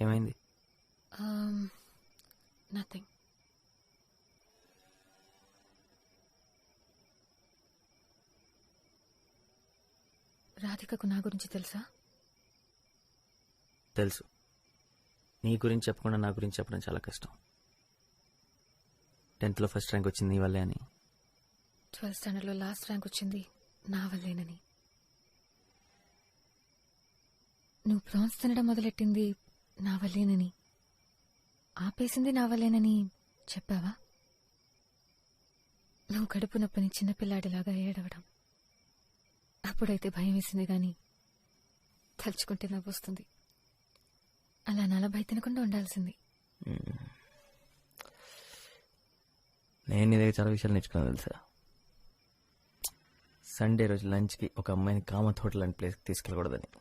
ఏమైంది? నథింగ్ రాధికకు నా గురించి తెలుసా? తెలుసు. నీ గురించి చెప్పకుండా నా గురించి చెప్పడం చాలా కష్టం. టెన్త్లో ఫస్ట్ ర్యాంక్ వచ్చింది నీ వల్లే అని. ట్వెల్త్ స్టాండర్డ్లో లాస్ట్ ర్యాంక్ వచ్చింది నా వల్లేనని. నువ్వు ప్రాన్స్ తినడం మొదలెట్టింది? నా వల్లేనని. ఆపేసింది నా వల్లేనని చెప్పావా? నువ్వు కడుపు నొప్పిని చిన్నపిల్లాడిలాగా ఏడవడం. అప్పుడైతే భయం వేసింది గాని తలుచుకుంటే నవ్వొస్తుంది. అలా నలభై తినకుండా ఉండాల్సింది. నేను నీ దగ్గర చాలా విషయాలు నేర్చుకున్నాను తెలుసా? సండే రోజు లంచ్కి ఒక అమ్మాయిని కామత్ హోటల్ అనే ప్లేస్కి తీసుకెళ్ళకూడదని.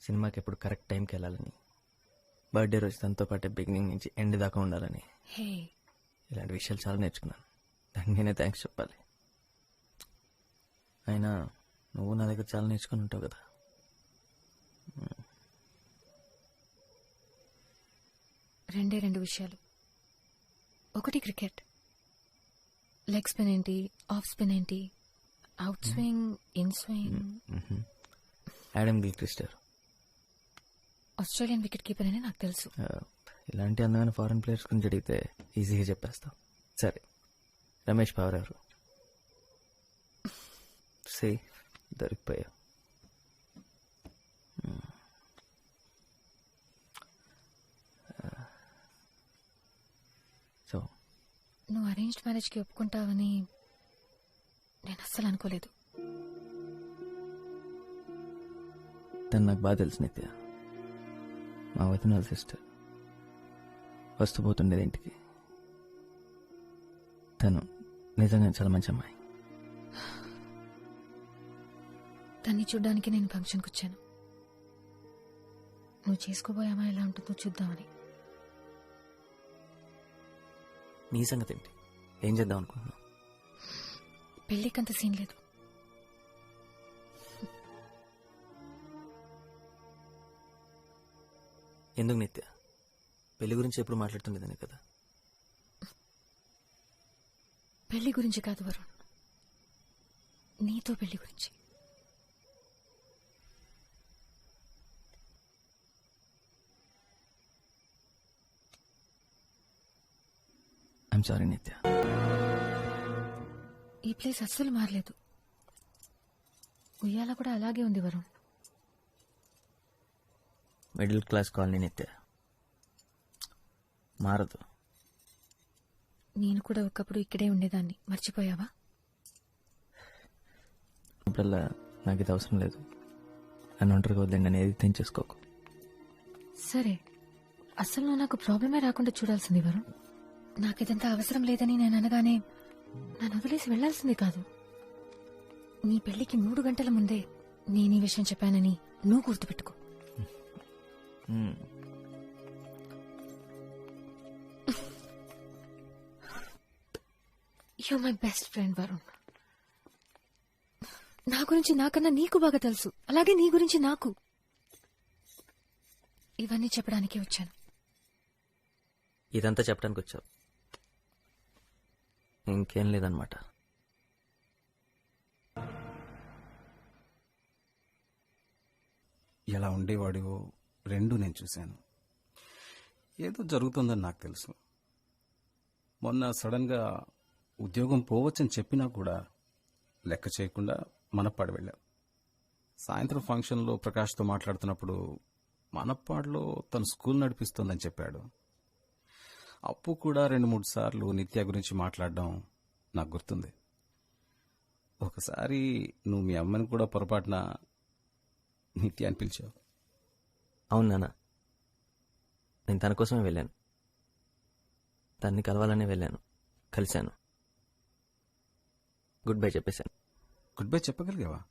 సినిమాకి ఎప్పుడు కరెక్ట్ టైంకి వెళ్ళాలని. బర్త్డే రోజు తనతో పాటే బిగినింగ్ నుంచి ఎండ్ దాకా ఉండాలని. హే. ఇలాంటి విషయాలు చాలా నేర్చుకున్నాను. దానికి నేనే థ్యాంక్స్ చెప్పాలి. అయినా నువ్వు నా దగ్గర చాలా నేర్చుకుని ఉంటావు కదా. రెండే రెండు విషయాలు. ఒకటి క్రికెట్. లెగ్ స్పిన్ ఏంటి ఆఫ్ స్పిన్ ఏంటి out swing in swing. Adam Gilchrist Australian wicket keeper అని నాకు తెలుసు. ఇలాంటి అందమైన ఫారెన్ ప్లేయర్స్ గురించి అడిగితే ఈజీగా చెప్పేస్తాం. సరే రమేష్ పవర్ ఎవరు? సే దొరికిపోయా. సో? నువ్వు అరేంజ్డ్ మ్యారేజ్కి ఒప్పుకుంటావని నేను అస్సలు అనుకోలేదు. తను నాకు బాగా తెలుసు నిత్య. మా వదిన సిస్టర్ వస్తూ పోతుండేది ఇంటికి. తను నిజంగా చాలా మంచి అమ్మాయి. దాన్ని చూడ్డానికి నేను ఫంక్షన్కి వచ్చాను. నువ్వు చేసుకోబోయే అమ్మాయి ఎలా ఉంటుందో చూద్దామని. నీ సంగతి ఏంటి? ఏం చేద్దాం అనుకుంటున్నావు? పెళ్ళికంత సీన్ లేదు. ఎందుకు నిత్య? పెళ్ళి గురించి ఎప్పుడు మాట్లాడుతుండేదాన్ని కదా? పెళ్ళి గురించి కాదు వరుణ్. నీతో పెళ్ళి గురించి. ఐఎమ్ సారీ నిత్య. ఈ ప్లేస్ అస్సలు మారలేదు. ఉయ్యాల కూడా అలాగే ఉంది వరుణ్. మిడిల్ క్లాస్ కాలనీ నిత్య మారదు. నేను కూడా ఒకప్పుడు ఇక్కడే ఉండేదాన్ని. మర్చిపోయావా? ఇప్పుడల్లా నాకు ఇది అవసరం లేదు. నన్ను ఒంటరిగా వదిలేండి అని ఏది తెంచేసుకోకు సరే. అసలు నువ్వు నాకు ప్రాబ్లమే రాకుండా చూడాల్సింది వరుణ్. నాకు ఇదంతా అవసరం లేదని నేను అనగానే నన్ను వదిలేసి వెళ్ళాల్సింది కాదు. నీ పెళ్ళికి మూడు గంటల ముందే నేను ఈ విషయం చెప్పానని నువ్వు గుర్తుపెట్టుకో. మ్మ్. You my best friend Varun నా గురించి నాకన్నా నీకు బాగా తెలుసు. అలాగే నీ గురించి నాకు. ఇవన్నీ చెప్పడానికే వచ్చాను. ఇదంతా చెప్పడానికి వచ్చావు. ఇంకేం లేదనమాట ఎలా ఉండేవాడివో రెండు నేను చూశాను. ఏదో జరుగుతుందని నాకు తెలుసు. మొన్న సడన్గా ఉద్యోగం పోవచ్చని చెప్పినా కూడా లెక్క చేయకుండా మనప్పాడు వెళ్ళాం. సాయంత్రం ఫంక్షన్లో ప్రకాష్తో మాట్లాడుతున్నప్పుడు మనప్పాడులో తను స్కూల్ నడిపిస్తోందని చెప్పాడు. అప్పు కూడా రెండు మూడు సార్లు నిత్య గురించి మాట్లాడడం నాకు గుర్తుంది. ఒకసారి నువ్వు మీ అమ్మని కూడా పొరపాటున నిత్య అని పిలిచావు. అవును నాన్న. నేను తన కోసమే వెళ్ళాను. తన్ని కలవాలనే వెళ్ళాను. కలిశాను. గుడ్ బై చెప్పేశాను. గుడ్ బై చెప్పగలిగావా?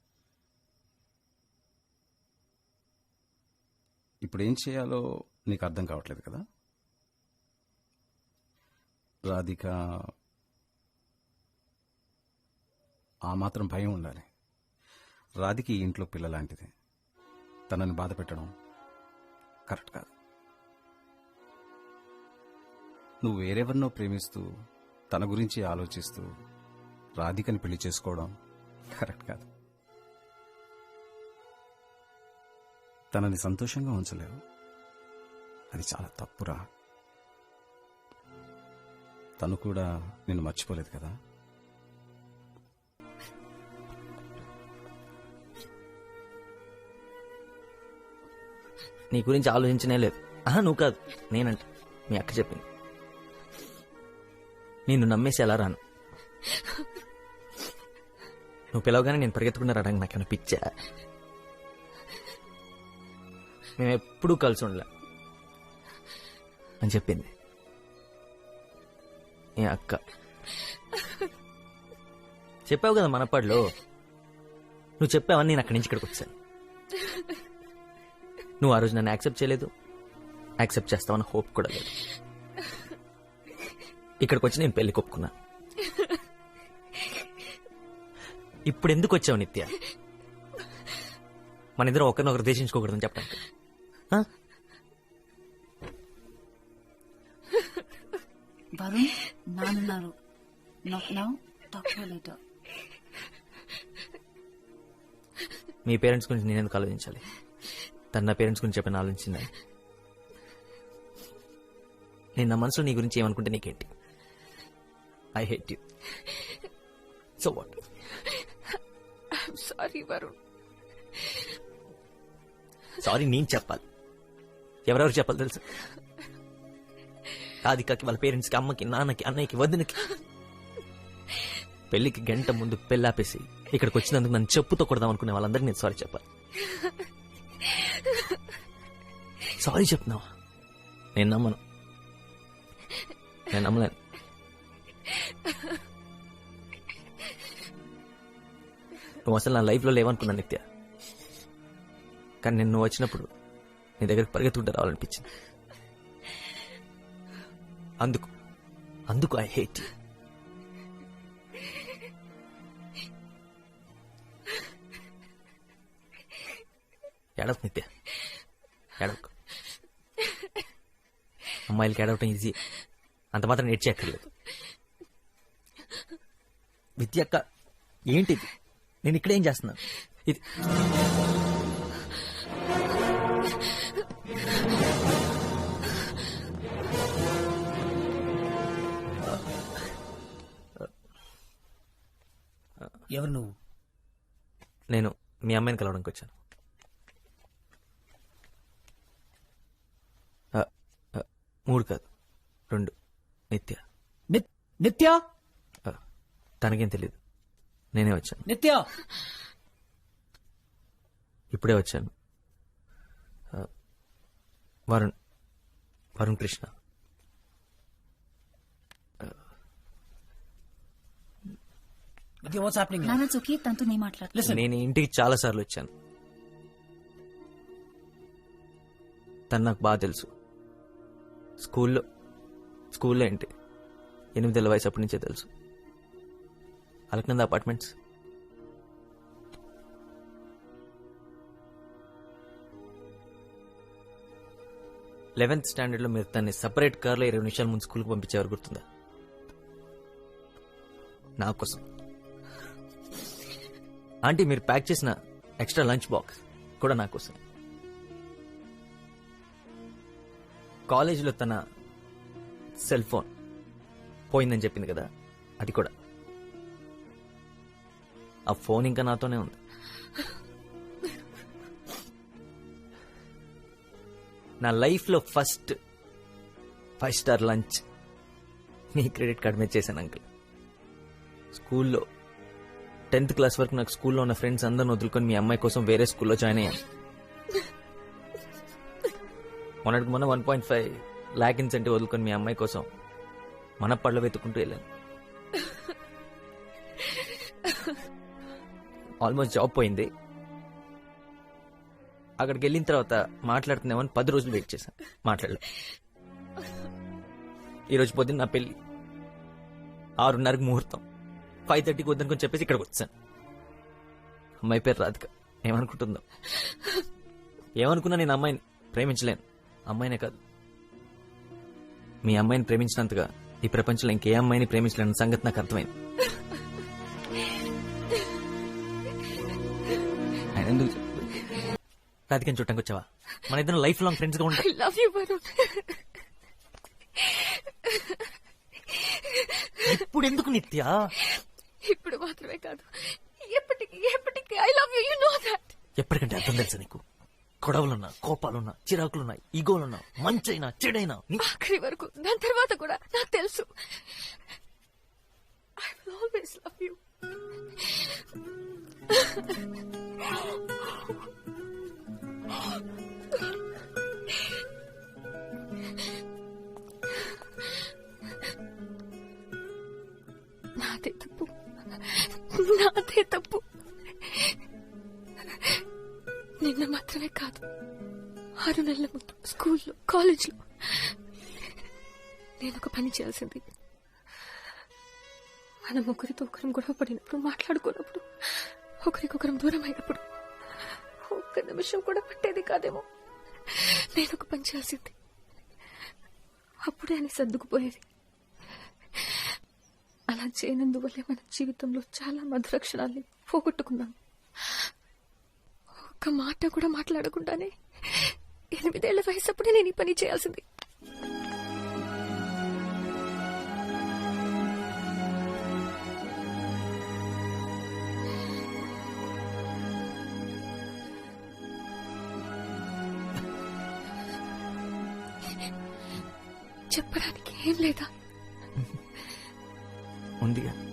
ఇప్పుడు ఏం చేయాలో నీకు అర్థం కావట్లేదు కదా? రాధిక ఆ మాత్రం భయం ఉండాలి. రాధిక ఈ ఇంట్లో పిల్ల లాంటిది తనని బాధ పెట్టడం కరెక్ట్ కాదు. నువ్వు వేరెవరినో ప్రేమిస్తూ తన గురించి ఆలోచిస్తూ రాధికని పెళ్ళి చేసుకోవడం కరెక్ట్ కాదు. తనని సంతోషంగా ఉంచలేవు. అది చాలా తప్పురా. తను కూడా నిన్ను మర్చిపోలేదు కదా? నీ గురించి ఆలోచించనే లేదు. ఆహా నువ్వు కాదు. నేనంట. మీ అక్క చెప్పింది. నిన్ను నమ్మేసి ఎలా రాను? నువ్వు పిలవగానే నేను పరిగెత్తుకున్న రావడానికి నాకేమైనా పిచ్చా? మేము ఎప్పుడూ కలిసి ఉండలే అని చెప్పింది. ఏ అక్క. చెప్పావు కదా మనపాడులో నువ్వు చెప్పావని నేను అక్కడి నుంచి ఇక్కడికి వచ్చాను. నువ్వు ఆ రోజు నన్ను యాక్సెప్ట్ చేయలేదు. యాక్సెప్ట్ చేస్తావని హోప్ కూడా లేదు. ఇక్కడికి వచ్చి నేను పెళ్ళి కొప్పుకున్నా. ఇప్పుడు ఎందుకు వచ్చావు నిత్య? మన ఇద్దరం ఒకరినొకరు దేశించుకోకూడదని చెప్పడానికి? వరుణ్ మీ పేరెంట్స్ గురించి నేను ఎందుకు ఆలోచించాలి? తన నా పేరెంట్స్ గురించి చెప్పిన ఆలోచించిందా నేను నా మనసులో నీ గురించి ఏమనుకుంటే నీకేంటి? I hate you so what sorry Varun sorry నేను చెప్పాలి. ఎవరెవరు చెప్పాలి తెలుసు? రాధికకి వాళ్ళ పేరెంట్స్కి అమ్మకి నాన్నకి అన్నయ్యకి వదినకి. పెళ్ళికి గంట ముందు పెళ్ళాపేసి ఇక్కడికి వచ్చినందుకు నన్ను చెప్పుతో కొడదాం అనుకునే వాళ్ళందరికీ నేను సారీ చెప్పాలి. సారీ చెప్తున్నావా? నేను నమ్మను. నేను నమ్మలేను. నువ్వు అసలు నా లైఫ్లో లేవనుకున్నా నిత్య. కానీ నేను నువ్వు వచ్చినప్పుడు నీ దగ్గరికి పరిగెత్తుకుంటూ రావాలనిపించింది. అందుకు అందుకు ఐ హేట్ యూ ఏడవకు నిత్య. అమ్మాయిలకి ఏడవటం ఈజీ అంత మాత్రం నేర్చేయక్కర్లేదు విద్యక్క ఏంటిది? నేను ఇక్కడేం చేస్తున్నాను? ఇది. ఎవరు నువ్వు? నేను మీ అమ్మాయిని కలవడానికి వచ్చాను ఆ, ఆ, మూడు కాదు రెండు. నిత్య. నిత్- నిత్య? తనకేం తెలియదు నేనే వచ్చాను. నిత్య! ఇప్పుడే వచ్చాను. వరుణ్ వరుణ్ కృష్ణ. నేను ఇంటికి చాలా సార్లు వచ్చాను. తను నాకు బాగా తెలుసు. స్కూల్లో స్కూల్లో ఏంటి? ఎనిమిదేళ్ళ వయసు అప్పటి నుంచే తెలుసు. అలకనంద అపార్ట్మెంట్స్. లెవెన్త్ స్టాండర్డ్లో మీరు తన్ని సపరేట్ కార్లో ఇరవై నిమిషాల ముందు స్కూల్కి పంపించేవారు గుర్తుందా? నా కోసం. ఆంటీ మీరు ప్యాక్ చేసిన ఎక్స్ట్రా లంచ్ బాక్స్ కూడా నా కోసం. కాలేజీలో తన సెల్ ఫోన్ పోయిందని చెప్పింది కదా అది కూడా. ఆ ఫోన్ ఇంకా నాతోనే ఉంది. నా లైఫ్లో ఫస్ట్ ఫైవ్ స్టార్ లంచ్ నీ క్రెడిట్ కార్డ్ మీద చేశాను అంకుల్. స్కూల్లో టెన్త్ క్లాస్ వరకు నాకు స్కూల్లో ఉన్న ఫ్రెండ్స్ అందరిని వదులుకొని మీ అమ్మాయి కోసం వేరే స్కూల్లో జాయిన్ అయ్యాను. మొన్నటికి మొన్న one point five lakh incentive వదులుకొని మీ అమ్మాయి కోసం మన పళ్ళు వెతుక్కుంటూ వెళ్ళాను. ఆల్మోస్ట్ జాబ్ పోయింది. అక్కడికి వెళ్ళిన తర్వాత మాట్లాడుతున్నామని పది రోజులు వెయిట్ చేశాను. మాట్లాడలే ఈరోజు పొద్దున్న నా పెళ్ళి. ఆరున్నరకు ముహూర్తం. ఫైవ్ థర్టీకి వద్దనుకొని చెప్పేసి ఇక్కడికి వచ్చాను. అమ్మాయి పేరు రాధిక. ఏమనుకుంటుందో. ఏమనుకున్నా నేను అమ్మాయిని ప్రేమించలేను. అమ్మాయినే కాదు. మీ అమ్మాయిని ప్రేమించినంతగా ఈ ప్రపంచంలో ఇంకే అమ్మాయిని ప్రేమించలేని సంగతి నాకు అర్థమైంది. ఆయన ఎందుకు రాధికని చూడటానికి వచ్చావా? మన ఇద్దరం లైఫ్ లాంగ్ ఫ్రెండ్స్గా ఉంటాం ఐ లవ్ యూ వరుణ్ ఇప్పుడు ఎందుకు నిత్య? ఇప్పుడు మాత్రమే కాదు. ఎప్పటికీ ఎప్పటికీ I love you you know that ఎప్పటికంటే అర్థం తెలుసా నీకు? గొడవలున్నా కోపాలున్నా చిరాకులున్నా ఈగోలున్నా మంచైనా చెడైనా ఆఖరి వరకు దాని తర్వాత కూడా నాకు తెలుసు. I will always love you స్కూల్లో కాలేజ్లో. నేను ఒక పని చేయాల్సింది. మనం ఒకరితో ఒకరం గొడవ పడినప్పుడు మాట్లాడుకున్నప్పుడు ఒకరికొకరం దూరం అయినప్పుడు ఒక్క నిమిషం కూడా పట్టేది కాదేమో. నేను ఒక పని చేయాల్సింది. అప్పుడే అని సర్దుకుపోయేది. అలా చేయనందువల్లే మన జీవితంలో చాలా మధుర క్షణాల్ని పోగొట్టుకున్నాం ఒక్క మాట కూడా మాట్లాడకుండానే ఎనిమిదేళ్ళ వయసు అప్పుడే నేను ఈ పని చేయాల్సింది. చెప్పడానికి ఏం లేదా? ఉందిగా.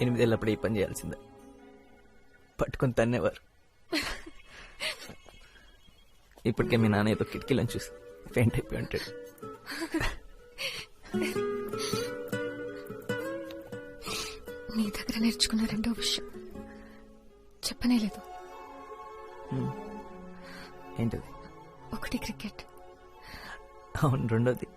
ఎనిమిదేళ్ళప్పుడు ఈ పని చేయాల్సిందే. పట్టుకొని తన్నేవారు. ఇప్పటికే మీ నాన్న ఏదో కిటికీలను చూసి ఫెయింట్ అయిపోయి ఉంటాడు. నీ దగ్గర నేర్చుకున్న రెండో విషయం. చెప్పనే లేదు. ఏంటది? ఒకటి క్రికెట్. అవును రెండోది.